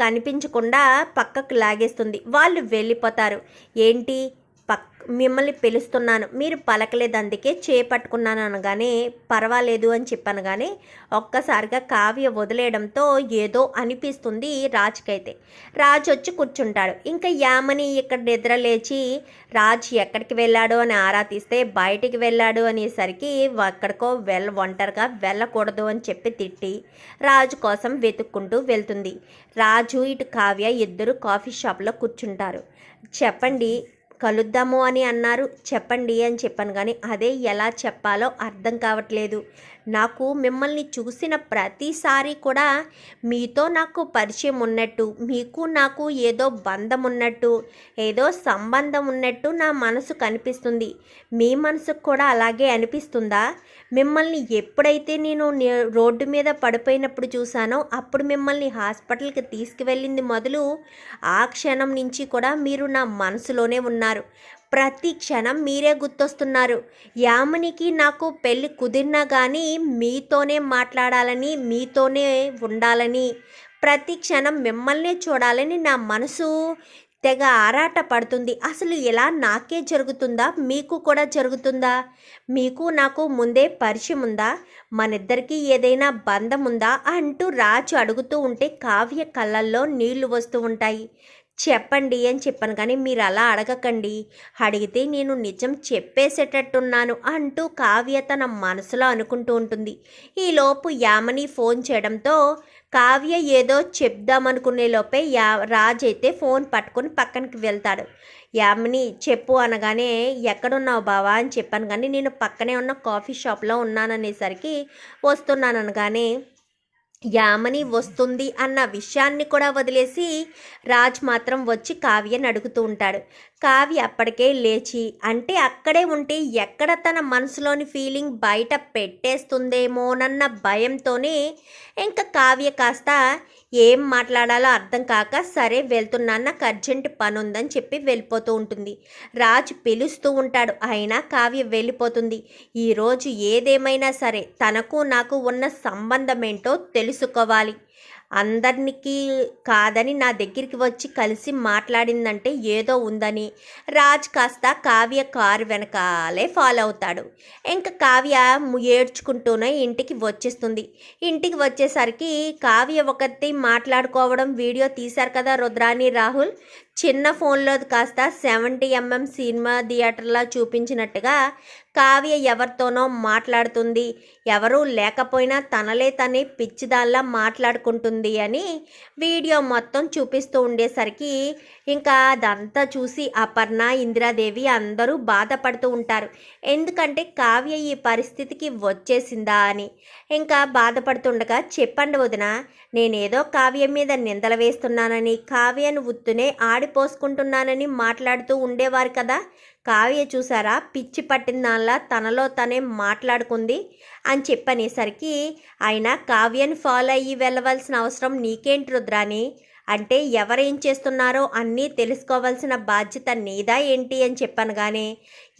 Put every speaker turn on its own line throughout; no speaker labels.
కనిపించకుండా పక్కకు లాగేస్తుంది. వాళ్ళు వెళ్ళిపోతారు. ఏంటి? మిమ్మల్ని పిలుస్తున్నాను. మీరు పలకలేదు అందుకే చేపట్టుకున్నాను అనగానే పర్వాలేదు అని చెప్పాను కానీ ఒక్కసారిగా కావ్య వదిలేయడంతో ఏదో అనిపిస్తుంది రాజుకైతే. రాజు వచ్చి కూర్చుంటాడు. ఇంకా యామని ఇక్కడ నిద్ర లేచి రాజు ఎక్కడికి వెళ్ళాడు అని ఆరా తీస్తే బయటికి వెళ్ళాడు అనేసరికి ఎక్కడికో వెళ్ళ ఒంటరిగా వెళ్ళకూడదు అని చెప్పి తిట్టి రాజు కోసం వెతుక్కుంటూ వెళ్తుంది. రాజు ఇటు కావ్య ఇద్దరు కాఫీ షాప్లో కూర్చుంటారు. చెప్పండి కలుద్దాము అని అన్నారు. చెప్పండి అని చెప్పాను కానీ అదే ఎలా చెప్పాలో అర్థం కావట్లేదు. నాకు మిమ్మల్ని చూసిన ప్రతిసారి కూడా మీతో నాకు పరిచయం ఉన్నట్టు మీకు నాకు ఏదో బంధం ఉన్నట్టు ఏదో సంబంధం ఉన్నట్టు నా మనసు కనిపిస్తుంది. మీ మనసుకు కూడా అలాగే అనిపిస్తుందా? మిమ్మల్ని ఎప్పుడైతే నేను రోడ్డు మీద పడిపోయినప్పుడు చూశానో అప్పుడు మిమ్మల్ని హాస్పిటల్కి తీసుకువెళ్ళింది మొదలు ఆ క్షణం నుంచి కూడా మీరు నా మనసులోనే ఉన్నారు. ప్రతి క్షణం మీరే గుర్తొస్తున్నారు. యామినికి నాకు పెళ్ళి కుదిరినా కానీ మీతోనే మాట్లాడాలని మీతోనే ఉండాలని ప్రతి క్షణం మిమ్మల్నే చూడాలని నా మనసు తెగ ఆరాట పడుతుంది. అసలు ఇలా నాకే జరుగుతుందా? మీకు కూడా జరుగుతుందా? మీకు నాకు ముందే పరిచయం ఉందా? మనిద్దరికీ ఏదైనా బంధం ఉందా? అంటూ రాజు అడుగుతూ ఉంటే కావ్య కళ్ళల్లో నీళ్ళు వస్తూ ఉంటాయి. చెప్పండి అని చెప్పాను. కానీ మీరు అలా అడగకండి. అడిగితే నేను నిజం చెప్పేసేటట్టున్నాను అంటూ కావ్య తన మనసులో అనుకుంటూ ఉంటుంది. ఈలోపు యామని ఫోన్ చేయడంతో కావ్య ఏదో చెప్దామనుకునే లోపే యా రాజ్ అయితే ఫోన్ పట్టుకొని పక్కనకి వెళ్తాడు. యామిని చెప్పు అనగానే ఎక్కడున్నావు బావా అని చెప్పాను. కానీ నేను పక్కనే ఉన్న కాఫీ షాప్లో ఉన్నాననేసరికి వస్తున్నాను అనగానే యామని వస్తుంది అన్న విషయాన్ని కూడా వదిలేసి రాజ్ మాత్రం వచ్చి కావ్యని అడుగుతూ ఉంటాడు. కావ్య అప్పటికే లేచి అంటే అక్కడే ఉంటే ఎక్కడ తన మనసులోని ఫీలింగ్ బయట పెట్టేస్తుందేమోనన్న భయంతోనే ఇంకా కావ్య కాస్త ఏం మాట్లాడాలో అర్థం కాక సరే వెళ్తున్నాను నాకు అర్జెంట్ పని ఉందని చెప్పి వెళ్ళిపోతూ ఉంటుంది. రాజు పిలుస్తూ ఉంటాడు అయినా కావ్య వెళ్ళిపోతుంది. ఈరోజు ఏదేమైనా సరే తనకు నాకు ఉన్న సంబంధం ఏంటో తెలుసుకోవాలి. అందరికీ కాదని నా దగ్గరికి వచ్చి కలిసి మాట్లాడిందంటే ఏదో ఉందని. రాజ్ కాస్త కావ్య కారు వెనకాలే ఫాలో అవుతాడు. ఇంకా కావ్య ఏడ్చుకుంటూనే ఇంటికి వచ్చేస్తుంది. ఇంటికి వచ్చేసరికి కావ్య ఒకటి మాట్లాడుకోవడం వీడియో తీశారు కదా రుద్రాని రాహుల్? చిన్న ఫోన్లో కాస్త సెవెంటీ ఎంఎం సినిమా థియేటర్లా చూపించినట్టుగా కావ్య ఎవరితోనో మాట్లాడుతుంది. ఎవరూ లేకపోయినా తనలే తనే పిచ్చిదాల్లా మాట్లాడుకుంటుంది అని వీడియో మొత్తం చూపిస్తూ ఉండేసరికి ఇంకా అదంతా చూసి అపర్ణ ఇందిరాదేవి అందరూ బాధపడుతూ ఉంటారు. ఎందుకంటే కావ్య ఈ పరిస్థితికి వచ్చేసిందా అని. ఇంకా బాధపడుతుండగా చెప్పండి వదిన నేనేదో కావ్య మీద నిందలు వేస్తున్నానని కావ్యను ఉత్తునే ఆడి పోసుకుంటున్నానని మాట్లాడుతూ ఉండేవారు కదా. కావ్య చూసారా? పిచ్చి పట్టిన దానిలా తనలో తనే మాట్లాడుకుంది అని చెప్పనేసరికి ఆయన కావ్యని ఫాలో అయ్యి వెళ్ళవలసిన అవసరం నీకేంటి రుద్రాని అంటే ఎవరేం చేస్తున్నారో అన్నీ తెలుసుకోవాల్సిన బాధ్యత నీదా ఏంటి అని చెప్పాను కానీ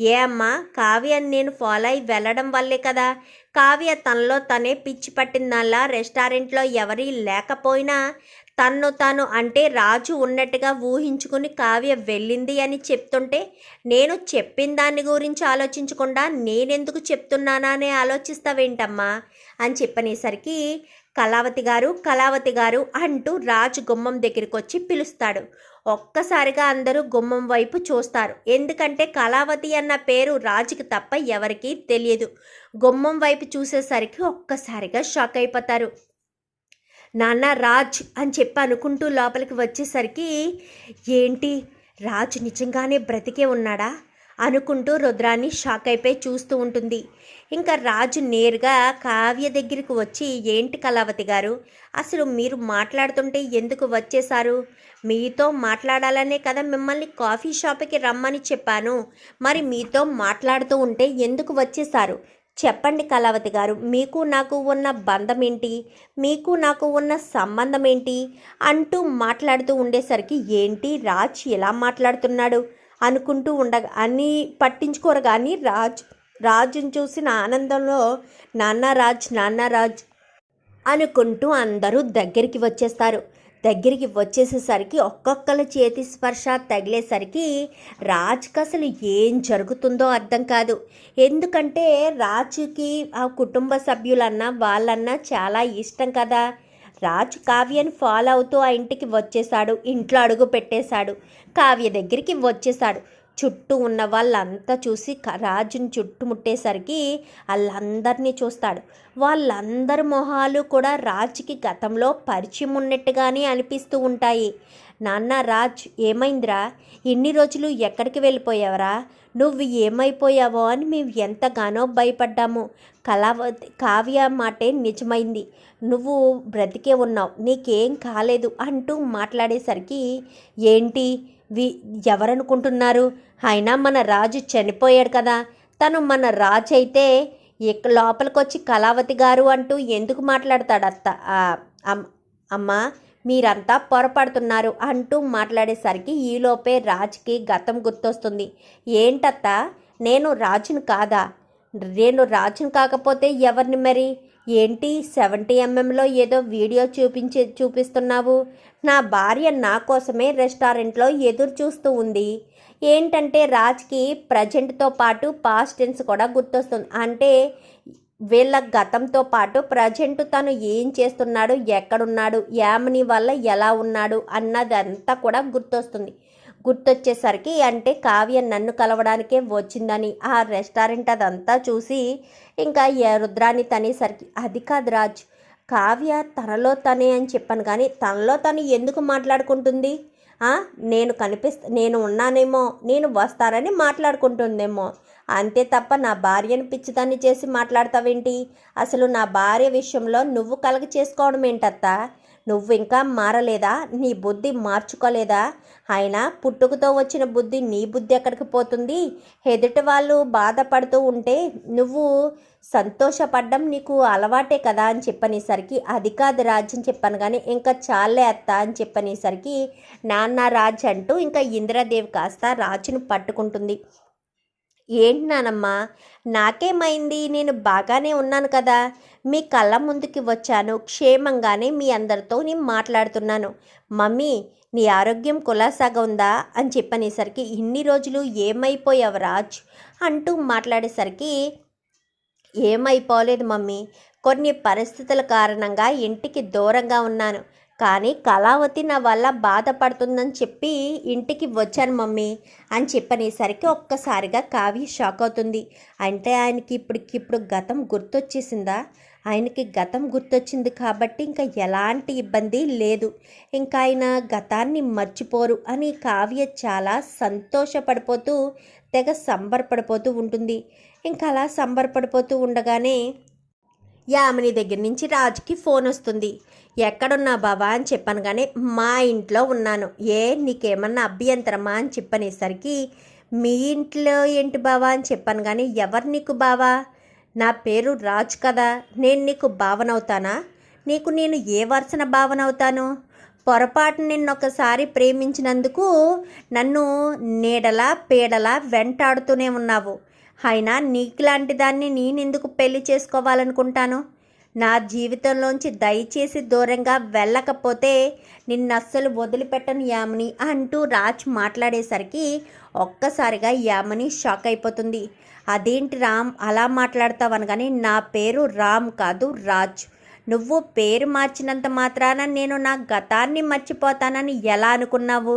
ఏ అమ్మా కావ్యని నేను ఫాలో అయ్యి వెళ్ళడం వల్లే కదా. కావ్య తనలో తనే పిచ్చి పట్టిందల్లా రెస్టారెంట్లో ఎవరీ లేకపోయినా తన్ను తాను అంటే రాజు ఉన్నట్టుగా ఊహించుకుని కావ్య వెళ్ళింది అని చెప్తుంటే నేను చెప్పిన దాని గురించి ఆలోచించకుండా నేనెందుకు చెప్తున్నానా అని ఆలోచిస్తావేంటమ్మా అని చెప్పనేసరికి కళావతి గారు కళావతి గారు అంటూ రాజు గుమ్మం దగ్గరికి వచ్చి పిలుస్తాడు. ఒక్కసారిగా అందరూ గుమ్మం వైపు చూస్తారు. ఎందుకంటే కళావతి అన్న పేరు రాజుకి తప్ప ఎవరికీ తెలియదు. గుమ్మం వైపు చూసేసరికి ఒక్కసారిగా షాక్ అయిపోతారు. నాన్న రాజ్ అని చెప్పి అనుకుంటూ లోపలికి వచ్చేసరికి ఏంటి? రాజు నిజంగానే బ్రతికే ఉన్నాడా? అనుకుంటూ రుద్రాన్ని షాక్ అయిపోయి చూస్తూ ఉంటుంది. ఇంకా రాజు నేరుగా కావ్య దగ్గరికి వచ్చి ఏంటి కళావతి గారు? అసలు మీరు మాట్లాడుతుంటే ఎందుకు వచ్చేశారు? మీతో మాట్లాడాలనే కదా మిమ్మల్ని కాఫీ షాప్కి రమ్మని చెప్పాను. మరి మీతో మాట్లాడుతూ ఉంటే ఎందుకు వచ్చేశారు? చెప్పండి కళావతి గారు మీకు నాకు ఉన్న బంధం ఏంటి మీకు నాకు ఉన్న సంబంధం ఏంటి అంటూ మాట్లాడుతూ ఉండేసరికి ఏంటి రాజ్ ఎలా మాట్లాడుతున్నాడు? అనుకుంటూ ఉండగా అన్నీ పట్టించుకోరు కానీ రాజ్ రాజుని చూసిన ఆనందంలో నాన్న రాజ్ నాన్న రాజ్ అనుకుంటూ అందరూ దగ్గరికి వచ్చేస్తారు. దగ్గరికి వచ్చేసేసరికి ఒక్కొక్కరి చేతి స్పర్శ తగిలేసరికి రాజుకి అసలు ఏం జరుగుతుందో అర్థం కాదు. ఎందుకంటే రాజుకి ఆ కుటుంబ సభ్యులన్నా వాళ్ళన్నా చాలా ఇష్టం కదా. రాజు కావ్యని ఫాలో అవుతూ ఆ ఇంటికి వచ్చేసాడు ఇంట్లో అడుగు పెట్టేశాడు. కావ్య దగ్గరికి వచ్చేసాడు చుట్టూ ఉన్న వాళ్ళంతా చూసి రాజుని చుట్టుముట్టేసరికి వాళ్ళందరినీ చూస్తాడు. వాళ్ళందరి మొహాలు కూడా రాజుకి గతంలో పరిచయం ఉన్నట్టుగానే అనిపిస్తూ ఉంటాయి. నాన్న రాజ్ ఏమైందిరా? ఇన్ని రోజులు ఎక్కడికి వెళ్ళిపోయావరా? నువ్వు ఏమైపోయావో అని మేము ఎంతగానో భయపడ్డాము. కళావతి కావ్య మాటే నిజమైంది. నువ్వు బ్రతికే ఉన్నావు. నీకేం కాలేదు అంటూ మాట్లాడేసరికి ఏంటి? వి ఎవరనుకుంటున్నారు? అయినా మన రాజు చనిపోయాడు కదా. తను మన రాజు అయితే ఇక లోపలికొచ్చి కళావతి గారు అంటూ ఎందుకు మాట్లాడతాడు అత్త అమ్- అమ్మా మీరంతా పొరపడుతున్నారు అంటూ మాట్లాడేసరికి ఈలోపే రాజుకి గతం గుర్తొస్తుంది. ఏంటత్తా? నేను రాజును కాదా? నేను రాజును కాకపోతే ఎవరిని మరి? ఏంటి సెవెంటీ ఎంఎంలో ఏదో వీడియో చూపించి చూపిస్తున్నావు? నా భార్య నా కోసమే రెస్టారెంట్లో ఎదురు చూస్తూ ఉంది. ఏంటంటే రాజ్కి ప్రజెంట్తో పాటు పాస్ట్ టెన్స్ కూడా గుర్తొస్తుంది. అంటే వీళ్ళ గతంతో పాటు ప్రజెంట్ తను ఏం చేస్తున్నాడు ఎక్కడున్నాడు యామిని వల్ల ఎలా ఉన్నాడు అన్నదంతా కూడా గుర్తొస్తుంది. గుర్తొచ్చేసరికి అంటే కావ్య నన్ను కలవడానికే వచ్చిందని ఆ రెస్టారెంట్ అదంతా చూసి ఇంకా ఏ రుద్రాన్ని తనేసరికి అది కాదు రాజ్ కావ్య తనలో తనే అని చెప్పాను కానీ తనలో తను ఎందుకు మాట్లాడుకుంటుంది? నేను కనిపిస్త నేను ఉన్నానేమో నేను వస్తానని మాట్లాడుకుంటుందేమో. అంతే తప్ప నా భార్యను పిచ్చిదాన్ని చేసి మాట్లాడతావేంటి? అసలు నా భార్య విషయంలో నువ్వు కలగ చేసుకోవడం ఏంటత్తా నువ్వు ఇంకా మారలేదా? నీ బుద్ధి మార్చుకోలేదా? అయినా పుట్టుకతో వచ్చిన బుద్ధి నీ బుద్ధి ఎక్కడికి పోతుంది? ఎదుటి వాళ్ళు బాధపడుతూ ఉంటే నువ్వు సంతోషపడ్డం నీకు అలవాటే కదా అని చెప్పనేసరికి అది కాదు రాజ్ అని చెప్పాను కానీ ఇంకా చాలే అత్త అని చెప్పనేసరికి నాన్న రాజ్ అంటూ ఇంకా ఇందిరాదేవి కాస్త రాజును పట్టుకుంటుంది. ఏంటి నానమ్మా నాకేమైంది? నేను బాగానే ఉన్నాను కదా. మీ కళ్ళ ముందుకి వచ్చాను. క్షేమంగానే మీ అందరితో నేను మాట్లాడుతున్నాను. మమ్మీ నీ ఆరోగ్యం కులాసాగా ఉందా అని చెప్పనేసరికి ఇన్ని రోజులు ఏమైపోయావు రాజ్? అంటూ మాట్లాడేసరికి ఏమైపోలేదు మమ్మీ. కొన్ని పరిస్థితుల కారణంగా ఇంటికి దూరంగా ఉన్నాను. కానీ కళావతి నా వల్ల బాధపడుతుందని చెప్పి ఇంటికి వచ్చాను మమ్మీ అని చెప్పనేసరికి ఒక్కసారిగా కావ్య షాక్ అవుతుంది. అంటే ఆయనకి ఇప్పటికిప్పుడు గతం గుర్తొచ్చేసిందా? ఆయనకి గతం గుర్తొచ్చింది కాబట్టి ఇంకా ఎలాంటి ఇబ్బంది లేదు. ఇంకా ఆయన గతాన్ని మర్చిపోరు అని కావ్య చాలా సంతోషపడిపోతూ తెగ సంబరపడిపోతూ ఉంటుంది. ఇంకా అలా సంబరపడిపోతూ ఉండగానే యామిని దగ్గర నుంచి రాజుకి ఫోన్ వస్తుంది. ఎక్కడున్నా బాబా అని చెప్పాను కానీ మా ఇంట్లో ఉన్నాను. ఏ నీకేమన్నా అభ్యంతరమా అని చెప్పనేసరికి మీ ఇంట్లో ఏంటి బావా అని చెప్పాను కానీ ఎవరు నీకు బావా? నా పేరు రాజ్ కదా. నేను నీకు భావనవుతానా నీకు నేను ఏ వరుసన భావనవుతాను పొరపాటు నిన్నొకసారి ప్రేమించినందుకు నన్ను నీడలా పీడలా వెంటాడుతూనే ఉన్నావు. అయినా నీకులాంటి దాన్ని నేనెందుకు పెళ్ళి చేసుకోవాలనుకుంటాను? నా జీవితంలోంచి దయచేసి దూరంగా వెళ్ళకపోతే నిన్నస్సలు వదిలిపెట్టను యామిని అంటూ రాజ్ మాట్లాడేసరికి ఒక్కసారిగా యామిని షాక్ అయిపోతుంది. అదేంటి రామ్ అలా మాట్లాడతావనగానే నా పేరు రామ్ కాదు రాజ్. నువ్వు పేరు మార్చినంత మాత్రాన నేను నా గతాన్ని మర్చిపోతానని ఎలా అనుకున్నావు?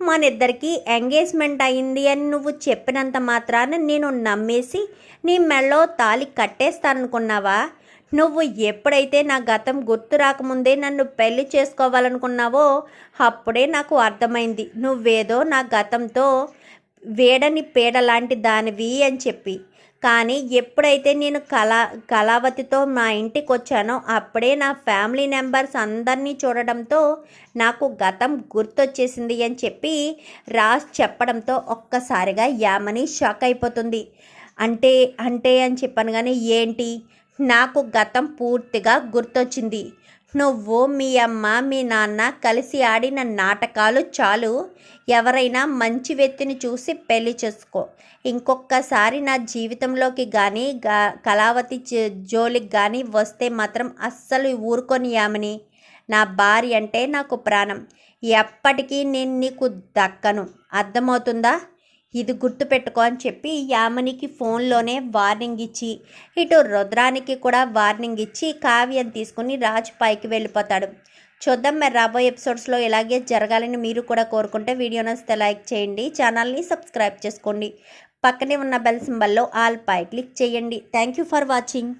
మనిద్దరికి ఎంగేజ్మెంట్ అయింది అని నువ్వు చెప్పినంత మాత్రాన నేను నమ్మేసి నీ మెళ్ళో తాలి కట్టేస్తాననుకున్నావా? నువ్వు ఎప్పుడైతే నా గతం గుర్తు రాకముందే నన్ను పెళ్ళి చేసుకోవాలనుకున్నావో అప్పుడే నాకు అర్థమైంది. నువ్వేదో నా గతంతో వేడని పీడ లాంటి దానివి అని చెప్పి. కానీ ఎప్పుడైతే నేను కళా కళావతితో మా ఇంటికి వచ్చానో అప్పుడే నా ఫ్యామిలీ మెంబర్స్ అందరినీ చూడడంతో నాకు గతం గుర్తొచ్చేసింది అని చెప్పి రాజ్ చెప్పడంతో ఒక్కసారిగా యామని షాక్ అయిపోతుంది. అంటే అంటే అని చెప్పాను కానీ ఏంటి? నాకు గతం పూర్తిగా గుర్తొచ్చింది. నువ్వు మీ అమ్మ మీ నాన్న కలిసి ఆడిన నాటకాలు చాలు. ఎవరైనా మంచి వ్యక్తిని చూసి పెళ్ళి చేసుకో. ఇంకొకసారి నా జీవితంలోకి కానీ గా కళావతి జోలికి కానీ వస్తే మాత్రం అస్సలు ఊరుకొని యామని. నా భార్య అంటే నాకు ప్రాణం. ఎప్పటికీ నేను నీకు దక్కను. అర్థమవుతుందా? ఇది గుర్తుపెట్టుకో అని చెప్పి యామనికి ఫోన్లోనే వార్నింగ్ ఇచ్చి ఇటు రుద్రానికి కూడా వార్నింగ్ ఇచ్చి కావ్యం తీసుకుని రాజు పైకి వెళ్ళిపోతాడు. చూద్దాం మరి రాబోయే ఎపిసోడ్స్లో ఇలాగే జరగాలని మీరు కూడా కోరుకుంటే వీడియో నచ్చితే లైక్ చేయండి ఛానల్ని సబ్స్క్రైబ్ చేసుకోండి. పక్కనే ఉన్న బెల్ సింబల్లో ఆల్ పై క్లిక్ చేయండి. Thank you for watching.